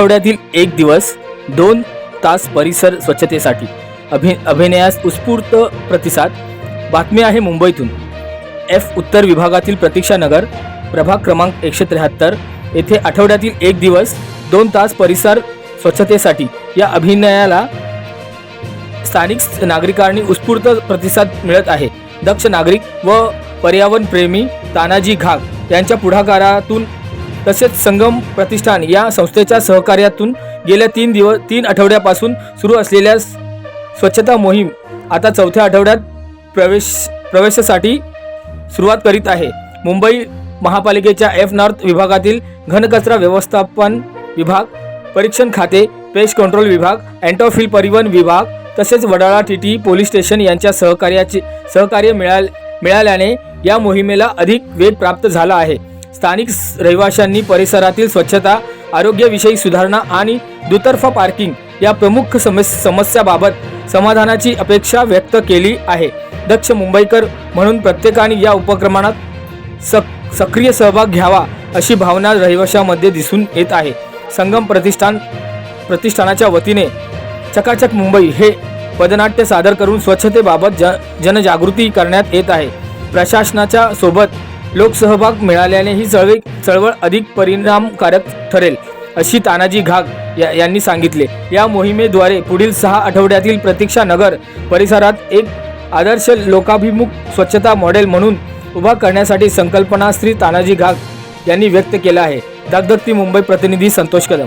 आठवड्यातील एक दिवस दोन तास परिसर स्वच्छतेसाठी. अभि अभिनयास उत्स्फूर्त प्रतिसाद. बातमी आहे मुंबईतून. एफ उत्तर विभागातील प्रतीक्षा नगर प्रभाग क्रमांक एकशे त्र्याहत्तर. येथे आठवड्यातील एक दिवस दोन तास परिसर स्वच्छतेसाठी. या अभिनयाला स्थानिक नागरिकांनी उत्स्फूर्त प्रतिसाद मिळत आहे. दक्ष नागरिक व पर्यावरणप्रेमी तानाजी घाग यांच्या पुढाकारातून तसेच संगम प्रतिष्ठान या संस्थेच्या सहकार्यातून गेल्या तीन दिवस तीन आठवड्यापासून सुरू असलेल्या स्वच्छता मोहीम आता चौथ्या आठवड्यात प्रवेश प्रवेशासाठी सुरुवात करीत आहे. मुंबई महापालिकेच्या एफ नॉर्थ विभागातील घनकचरा व्यवस्थापन विभाग परीक्षण खाते पेस्ट कंट्रोल विभाग अँटोफिल परिवहन विभाग तसेच वडाळा टीटी पोलीस स्टेशन यांच्या सहकार्याचे सहकार्य मिळाल मिळाल्याने या मोहिमेला अधिक वेग प्राप्त झाला आहे. स्थानिक रहिवाशांनी परिसरातील स्वच्छता आरोग्यविषयी सुधारणा आणि दुतर्फा पार्किंग या प्रमुख समस समस्याबाबत समाधानाची अपेक्षा व्यक्त केली आहे. दक्ष मुंबईकर म्हणून प्रत्येकाने या उपक्रमात सक सक्रिय सहभाग घ्यावा अशी भावना रहिवाशामध्ये दिसून येत आहे. संगम प्रतिष्ठान प्रतिष्ठानाच्या वतीने चकाचक मुंबई हे पदनाट्य सादर करून स्वच्छतेबाबत ज जनजागृती करण्यात येत आहे. प्रशासनाच्या सोबत लोकसहभाग मिळाल्याने ही चळवळ चळवळ अधिक परिणामकारक ठरेल अशी तानाजी घाग या यांनी सांगितले. या मोहिमेद्वारे पुढील सहा आठवड्यातील प्रतीक्षा नगर परिसरात एक आदर्श लोकाभिमुख स्वच्छता मॉडेल म्हणून उभा करण्यासाठी संकल्पना श्री तानाजी घाग यांनी व्यक्त केला आहे. दागदत्ती मुंबई प्रतिनिधी संतोष कदम.